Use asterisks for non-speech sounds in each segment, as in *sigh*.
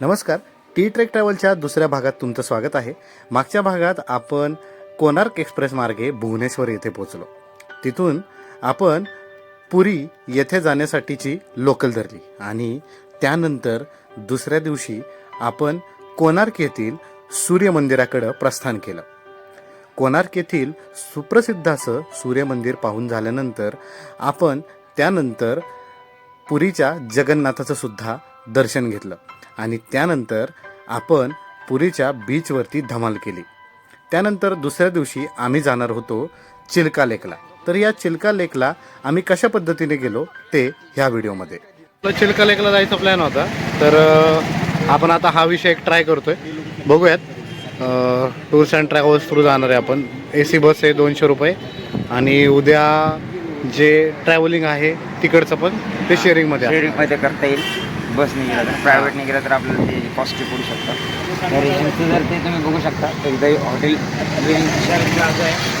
नमस्कार. T trek ट्रॅव्हलच्या दुसऱ्या भागात तुमचं स्वागत आहे. मागच्या भागात आपण कोणार्क एक्सप्रेस मार्गे भुवनेश्वर येथे पोहोचलो. तिथून आपण पुरी येथे जाण्यासाठीची लोकल धरली आणि त्यानंतर दुसऱ्या दिवशी आपण कोणार्क येथील सूर्यमंदिराकडं प्रस्थान केलं. कोणार्क येथील सुप्रसिद्ध असं सूर्यमंदिर पाहून झाल्यानंतर आपण त्यानंतर पुरीच्या जगन्नाथाचं सुद्धा दर्शन घेतलं. आणि त्यानंतर आपण पुरीच्या बीचवरती धमाल केली. त्यानंतर दुसऱ्या दिवशी आम्ही जाणार होतो चिल्का लेकला. तर या चिल्का लेकला आम्ही कशा पद्धतीने गेलो ते ह्या व्हिडिओमध्ये. चिल्का लेकला जायचा प्लॅन होता. तर आपण आता हा विषय एक ट्राय करतोय. बघूयात. टूर्स अँड ट्रॅव्हल्स थ्रू जाणार आहे आपण. ए सी बस आहे दोनशे रुपये. आणि उद्या जे ट्रॅव्हलिंग आहे तिकडचं पण ते शेअरिंगमध्ये आहे. शेअरिंगमध्ये करता येईल. बसने गेलं तर प्रायव्हेटने गेलं तर आपल्याला ते कॉस्टली पडू शकतं तर एजन्सी जर ते तुम्ही बघू शकता तर इथं हॉटेल आहे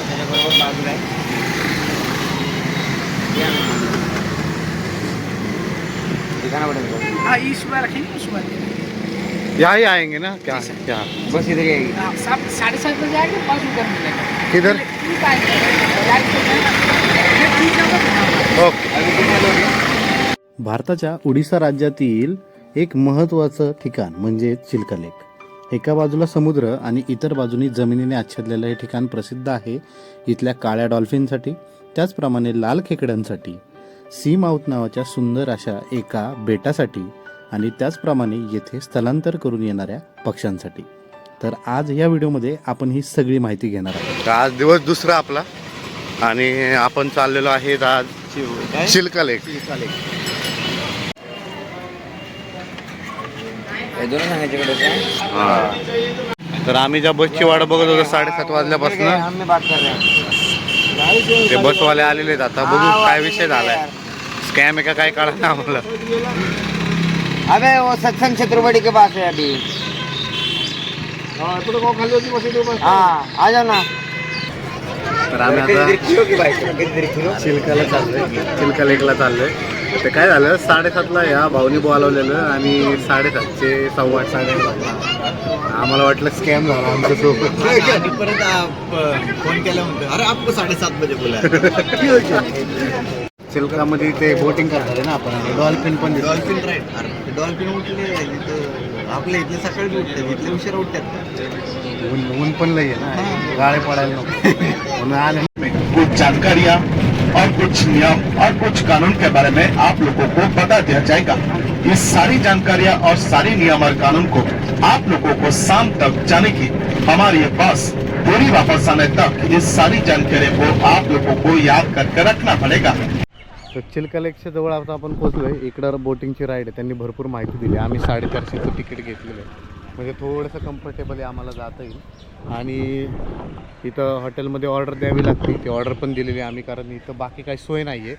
त्याच्याबरोबर बाजूला आहे. हाँ रखेंगे उस यहाँ ही आएंगे ना? क्या क्या? बस इधर ही आएगी. हाँ, सात साढ़े सात बजे आएंगे पाँच रुपये मिलेगा किधर? भारताच्या उडिसा राज्यातील एक महत्त्वाचं ठिकाण म्हणजे चिल्का लेक. एका बाजूला समुद्र आणि इतर बाजूनी जमिनीने आच्छादलेलं हे ठिकाण प्रसिद्ध आहे इथल्या काळ्या डॉल्फिनसाठी त्याचप्रमाणे लाल खेकड्यांसाठी सी माऊथ नावाच्या सुंदर अशा एका बेटासाठी आणि त्याचप्रमाणे येथे स्थलांतर करून येणाऱ्या पक्ष्यांसाठी. तर आज या व्हिडिओमध्ये आपण ही सगळी माहिती घेणार आहोत. आज दिवस दुसरा आपला. आणि आपण चाललेलो आहे आज चिल्का लेक. हे. तर आम्ही ज्या बसची वाट बघत होतो साडेसात वाजल्यापासून आम्ही बात कर रहे हैं ते बसवाले आलेले आहेत आता. बघू काय विषय झालाय. स्कॅम आहे का काय कळा ना आम्हाला. अबे वो सत्संग छत्रपति के पास है अभी. हाँ आ जाओ ना. तर आम्ही आता चिलकाला चाललोय चिलका लेकला चाललोय. ते काय झालं साडेसातला या भाऊनी बोलावलेलं आणि साडेसातचे सव्वा आठ वाजले. आम्हाला वाटलं स्कॅम झाला आमच्यासोबत. *laughs* परत फोन केला म्हणतो अरे आपको साडेसात बजे बोला *laughs* चिलकामध्ये ते बोटिंग करणार आहे ना आपण. डॉल्फिन पण डॉल्फिन राईड अरे डॉल्फिन उठले इथं आपल्या इथले सकाळी बी उठतात इथले उशिरा उठतात ऊन ऊन पण लई आहे ना. गाळे पडायला नको. म्हणून आले. कुछ जानकारियाँ और कुछ नियम और कुछ कानून के बारे में आप लोगों को बता दिया जाएगा। ये सारी जानकारियाँ और सारी नियम और कानून को आप लोगों को शाम तक जाने की हमारी बस पूरी वापस आने तक ये सारी जानकारी को आप लोगों को याद करके रखना पड़ेगा। तर चिलकलेकच्या जवळ आता आपण पोहोचलोय. इकडं बोटिंगची राईड आहे. त्यांनी भरपूर माहिती दिली. आम्ही साडेचारशेचं तिकीट घेतलेलं आहे. म्हणजे थोडंसं कम्फर्टेबल आहे आम्हाला जाता येईल. आणि इथं हॉटेलमध्ये ऑर्डर द्यावी लागते. ती ऑर्डर पण दिलेली आम्ही कारण इथं बाकी काही सोय नाही आहे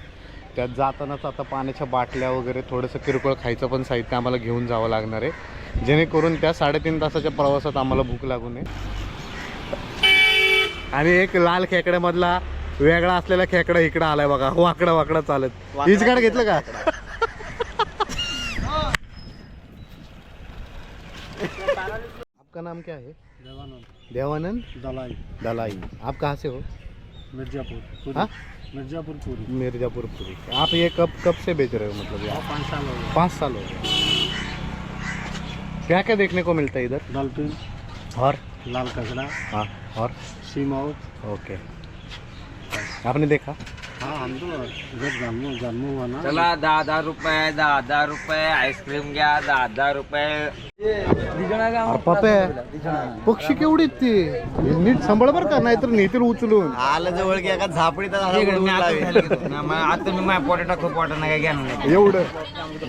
त्यात जातानाच आता पाण्याच्या बाटल्या वगैरे थोडंसं किरकोळ खायचं पण साहित्य आम्हाला घेऊन जावं लागणार आहे. जेणेकरून त्या साडेतीन तासाच्या प्रवासात आम्हाला भूक लागू नये. आणि एक लाल खेकड्यामधला वेगळा असलेला खेकडा इकडं आलाय बघा. वाकडा वाकडा चालत. हीच गाड घेतलं का? आपका नाम क्या है? देवानंद. दलाई. दलाई. आप कहाँ से हो? मिर्जापुर हाँ? मिर्जापुर पूरी. मिर्जापुर पुरी. आप ये कब कब से बेच रहे हो मतलब यहाँ पाँच साल हो गए। पाँच साल हो गए। क्या क्या देखने को मिलता है इधर? डॉल्फिन और? लाल कचड़ा हाँ और? See mouth okay. आपने देखा? हाँ हम तो जब जन्म जन्म हुआ ना। चला दहा दहा रुपये दहा दहा रुपये आईस्क्रीम घ्या दहा दहा रुपये पक्षी केवढे ते? नीट सांभाळ बरं का नाहीतर नेतील उचलून. आलं जवळ की एका झापडीत आता मी माझ्या पोटे टाकतो पोटा नाही नाही. एवढं?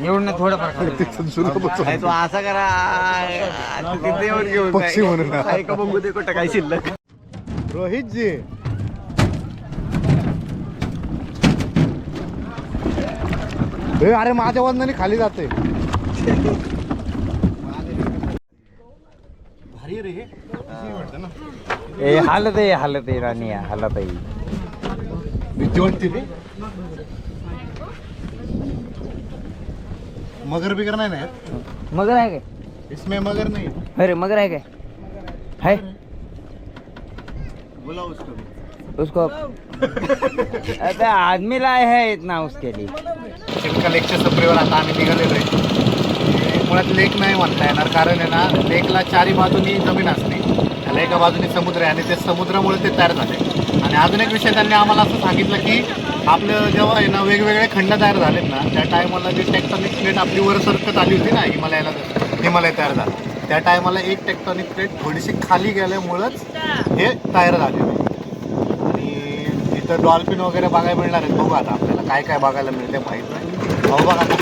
एवढं नाही थोडं फार. तो असा करा आता तिथे येऊन घेऊन पक्षी. म्हणून. बघू दे कुठं काय शिल्लक. रोहित अरे माझ्या वजनाने खाली जाते भारी रे. ए हालत आहे हालत आहे राणी हालत आहे भीती वाटते रे मगर बिगर नाही ना यार? मगर आहे काय इसमें मगर नहीं. अरे मगर आहे काय है बुलाओ उसको. उसको *laughs* अबे आदमी लाए है इतना उसके लिए चिल्का लेकच्या सप्रीवर आता आम्ही निघालेलो आहे. मुळात लेक नाही म्हणता येणार कारण आहे ना लेकला चारी बाजूनी जमीन असते. त्याला एका बाजूनी समुद्र आहे आणि ते समुद्रामुळे ते तयार झाले. आणि अजून एक विषय त्यांनी आम्हाला असं सांगितलं की आपलं जेव्हा आहे ना वेगवेगळे खंड तयार झालेत ना त्या टायमाला जी टेक्टॉनिक प्लेट आपली वर सरकत आली होती ना हिमालयाला हिमालय तयार झालं. त्या टायमाला एक टेक्टॉनिक प्लेट थोडीशी खाली गेल्यामुळंच हे तयार झाले. आणि डॉल्फिन वगैरे बघायला मिळणार आहेत. बघू आता आपल्याला काय काय बघायला मिळते माहीत नाही. भाऊ बघा आता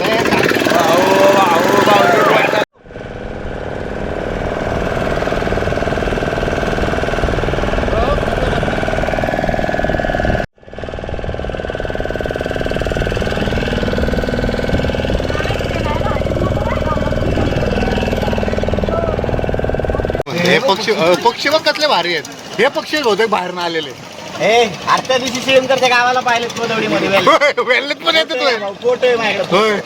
हे पक्षी पक्षी बघ कसले भारी आहेत. हे पक्षी बहुतेक बाहेर आलेले. ए आजच्या दिवशी श्रीमकरच्या गावाला पाहिले कोदवडीमध्ये वेल्लेत पण होय. फोटो आहे माझ्याकडे होय.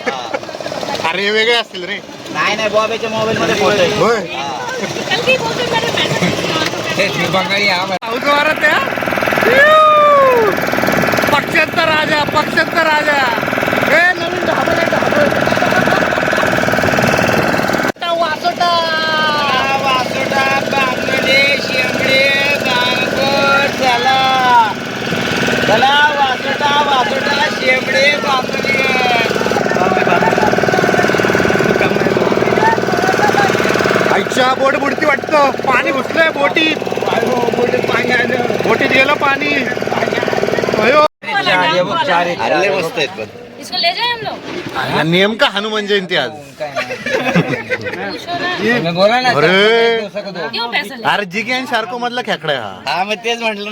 अरे वेगळे असतील रे. नाही नाही बॉबेच्या मोबाईल मध्ये फोटो आहे. होय. पक्षांतर राजा पक्षांतर राजा. हे नवीन ढाबल आहे, ढाबल. वासोटा. वासोटा बांगडे शेंबडे बांगड चला चला वासोटा आईच्या बोट बुडती वाटतं. पाणी घुसलंय बोटीत. बोटीत गेलं पाणी. अयो. मस्त आहेत पण. इसको ले जाए हम लोग? नेमका हनुमान जयंती आज? पूछो ना बोला ना अरे जिगेन शार्को मधला खेकडा हा. हा मग तेच म्हटलं।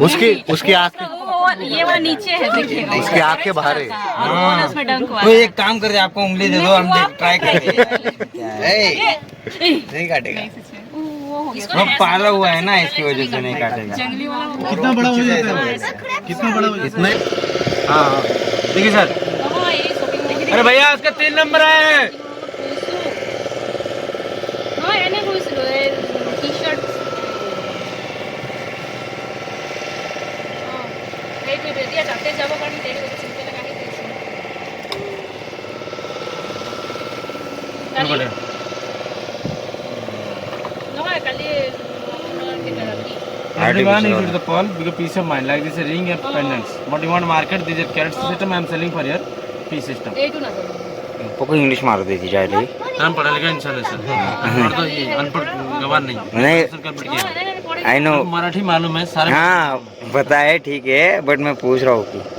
उसकी उसकी आँख ये वाला नीचे है देखिएगा इसकी आँखें बाहर है। डंक तो एक काम करते आपको उंगली दे दो हम ट्राई करेंगे। नाही काटेगा। वो हो पाला हुआ है ना इसकी वजह से नहीं काटेगा। जंगली वाला वो- कितना बड़ा हो जाता है? कितना बड़ा हो? जाता इतना हाँ हाँ। देखिए सर। हाँ, अरे भैया उसका तीन नंबर है हाँ, দিয়ে রাতে যাবো কারণ the pearl because piece of mind like this a ring and pendants. what you want to market this carat system I am selling for your piece system. पको इंग्लिश मार i know रही हम पढ़ा लिखा इंसान है सर अनपढ़ तो अनपढ़ गवार नहीं नहीं आई नो मराठी मालूम है सारे हाँ बताए ठीक है बट मैं पूछ रहा हूँ कि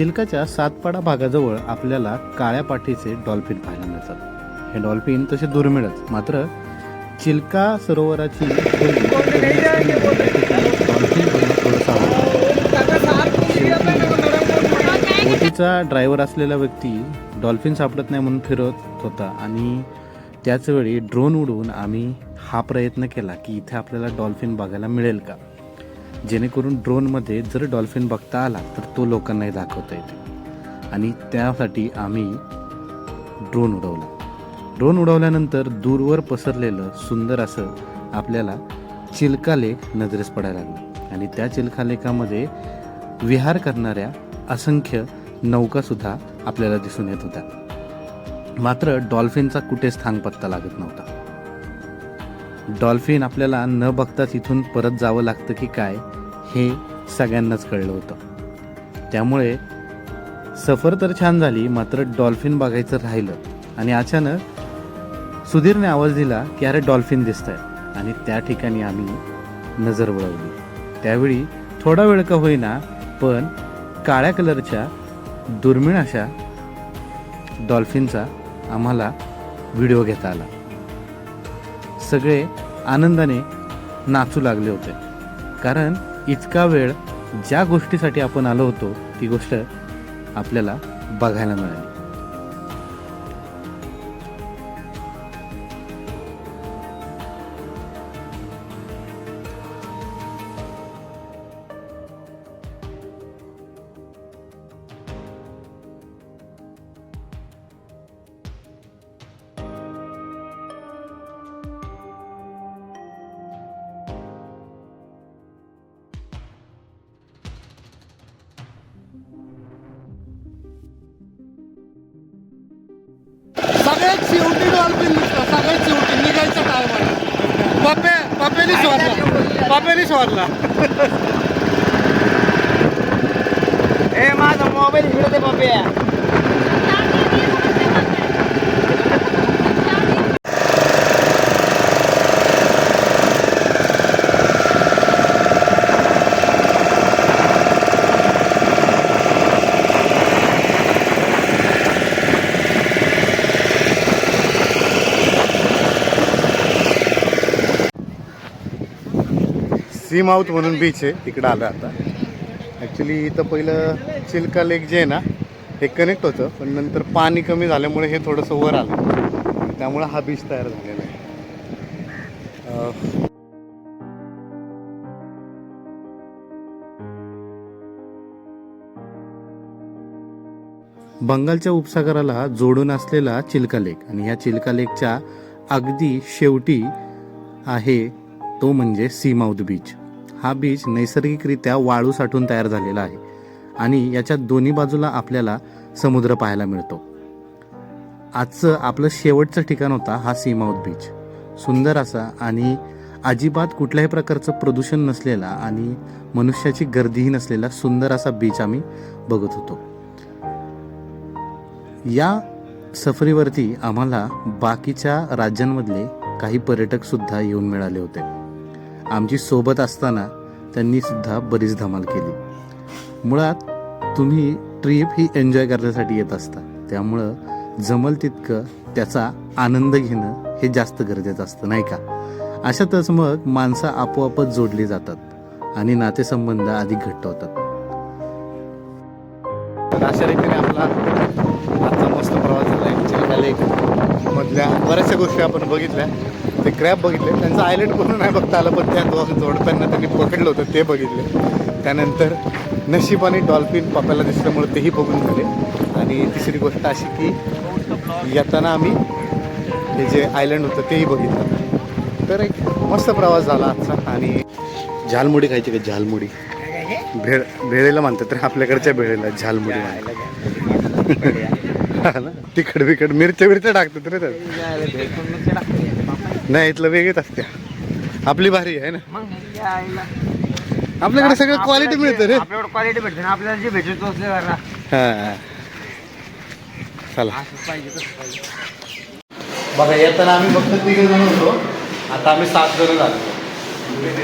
चिलकाच्या सातपाडा भागाजवळ आपल्याला काळ्या पाठीचे डॉल्फिन पाहायला मिळतात. हे डॉल्फिन तसे दुर्मिळच मात्र चिल्का सरोवराची बोटीचा ड्रायव्हर असलेला व्यक्ती डॉल्फिन सापडत नाही म्हणून फिरत होता आणि त्याचवेळी ड्रोन उडवून आम्ही हा प्रयत्न केला की इथे आपल्याला डॉल्फिन बघायला मिळेल का? जेणेकरून ड्रोनमध्ये जर डॉल्फिन बघता आला तर तो लोकांनाही दाखवता येते. आणि त्यासाठी आम्ही ड्रोन उडवला. ड्रोन उडवल्यानंतर दूरवर पसरलेलं सुंदर असं आपल्याला चिल्का लेक नजरेस पडायला लागलं. आणि त्या चिल्कालेखामध्ये विहार करणाऱ्या असंख्य नौकासुद्धा आपल्याला दिसून येत होत्या. मात्र डॉल्फिनचा कुठेच थांग पत्ता लागत नव्हता. डॉल्फिन आपल्याला न बघताच इथून परत जावं लागतं की काय हे सगळ्यांनाच कळलं होतं. त्यामुळे सफर तर छान झाली मात्र डॉल्फिन बघायचं राहिलं आणि अचानक सुधीरने आवाज दिला की अरे डॉल्फिन दिसत आहे आणि त्या ठिकाणी आम्ही नजर वळवली. त्यावेळी थोडा वेळ का होईना पण काळ्या कलरच्या दुर्मिळ अशा डॉल्फिनचा आम्हाला व्हिडिओ घेता आला. सगळे आनंदाने नाचू लागले होते. कारण इतका वेळ ज्या गोष्टीसाठी आपण आलो होतो ती गोष्ट आपल्याला बघायला मिळाली. सगळ्यात शेवटी डॉल्फिन दिसतं सगळ्यात शेवटी निघायच्या टायमाला पप्पे पप्पेनी शोधला. पप्पेनी शोधला. ए माझा मोबाईल इकडे ते पप्पे. सी माऊथ म्हणून बीच आहे. तिकडं आलं आता. ॲक्च्युली इथं पहिलं चिल्का लेक जे आहे ना हे कनेक्ट होतं पण नंतर पाणी कमी झाल्यामुळे हे थोडंसं वर आलं. त्यामुळं हा बीच तयार झालेला आहे. बंगालच्या उपसागराला जोडून असलेला चिल्का लेक आणि ह्या चिल्का लेकच्या अगदी शेवटी आहे तो म्हणजे सी बीच हा बीच नैसर्गिकरित्या वाळू साठून तयार झालेला आहे आणि याच्या दोन्ही बाजूला आपल्याला समुद्र पाहायला मिळतो. आजचं आपलं शेवटचं ठिकाण होता हा सीमाऊत बीच. सुंदर असा आणि अजिबात कुठल्याही प्रकारचं प्रदूषण नसलेला आणि मनुष्याची गर्दीही नसलेला सुंदर असा बीच आम्ही बघत होतो. या सफरीवरती आम्हाला बाकीच्या राज्यांमधले काही पर्यटकसुद्धा येऊन मिळाले होते. आमची सोबत असताना त्यांनी सुद्धा बरीच धमाल केली. मुळात तुम्ही ट्रिप ही एन्जॉय करण्यासाठी येत असता. त्यामुळं जमल तितकं त्याचा आनंद घेणं हे जास्त गरजेचं असतं नाही का? अशातच मग माणसं आपोआपच जोडली जातात आणि नातेसंबंध अधिक घट्ट होतात. तर अशा रीतीने आपला आजचा मस्त प्रवास झाला. आहे मधल्या बऱ्याचशा गोष्टी आपण बघितल्या. ते क्रॅब बघितले. त्यांचं आयलंड पूर्ण नाही बघता आलं पण त्या जोडप्यांना त्यांनी पकडलं होतं ते बघितले. त्यानंतर नशिबाने डॉल्फिन पप्याला दिसल्यामुळे तेही बघून झाले. आणि तिसरी गोष्ट अशी की येताना आम्ही हे जे आयलंड होतं तेही बघितलं. तर एक मस्त प्रवास झाला आजचा. आणि झालमुडी खायची का झालमुडी? भेळ भेळेला म्हणतात तर आपल्याकडच्या भेळेला झालमुडी म्हणतात? *laughs* तिखट बिकट मिरच्या मिरच्या टाकतात रे त्यात. नाही इथलं वेगळीच असते. आपली भारी आहे ना? आपल्याकडे सगळं क्वालिटी मिळतं रे. आपल्याकडे क्वालिटी भेटते ना आपल्याला जे भेटतो तो हा. चला. असंच पाहिजे तसं पाहिजे. बघा येताना आम्ही फक्त तिघ जण होतो. आता आम्ही सात जण झालो.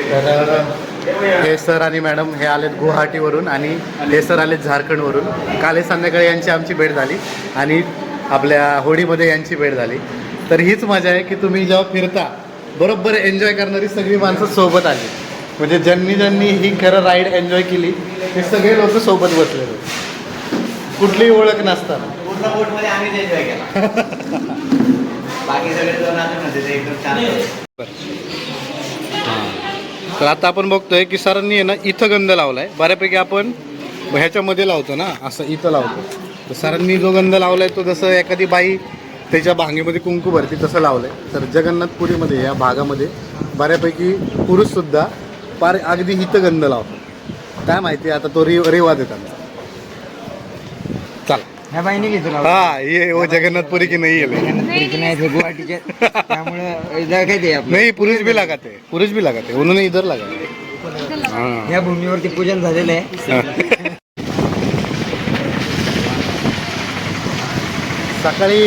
तर हे सर आणि मॅडम हे आलेत गुवाहाटीवरून आणि हे सर आलेत झारखंडवरून. काल हे संध्याकाळी यांची आमची भेट झाली आणि आपल्या होळीमध्ये यांची भेट झाली. तर हीच मजा आहे की तुम्ही जेव्हा फिरता बरोबर एन्जॉय करणारी सगळी माणसं सोबत आली. म्हणजे ज्यांनी ज्यांनी ही खरं राईड एन्जॉय केली ते सगळे लोक सोबत बसलेले. कुठलीही ओळख नसताना. पूर्ण बोटमध्ये आम्हीच एन्जॉय केला. *laughs* बाकी सगळे जण असे म्हणते ते एकदम छान होतं. तर आता आपण बघतोय की सरांनी आहे ना इथं गंध लावलाय. बऱ्यापैकी आपण ह्याच्यामध्ये लावतो ना असं इथं लावतो. तर सरांनी जो गंध लावलाय तो जसं एखादी बाई त्याच्या भांगेमध्ये कुंकू भरती तसं लावलं तर जगन्नाथपुरीमध्ये या भागामध्ये बऱ्यापैकी पुरुषसुद्धा फार अगदी हितगंध लावतो काय माहिती आता तो रे रिवाज येतात ह्या ये जगन्नाथपुरी की नाही नाही पुरुष भी लागते पुरुष भी लागते म्हणून इधर लागते या भूमीवरती पूजन झालेलं आहे. सकाळी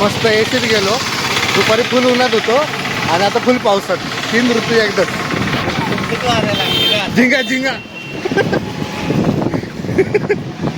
मस्त एसीत गेलो. दुपारी फुल उन्हात होतो आणि आता फुल पावसात. तीन ऋतू एकदम झिंगा झिंगा. *laughs*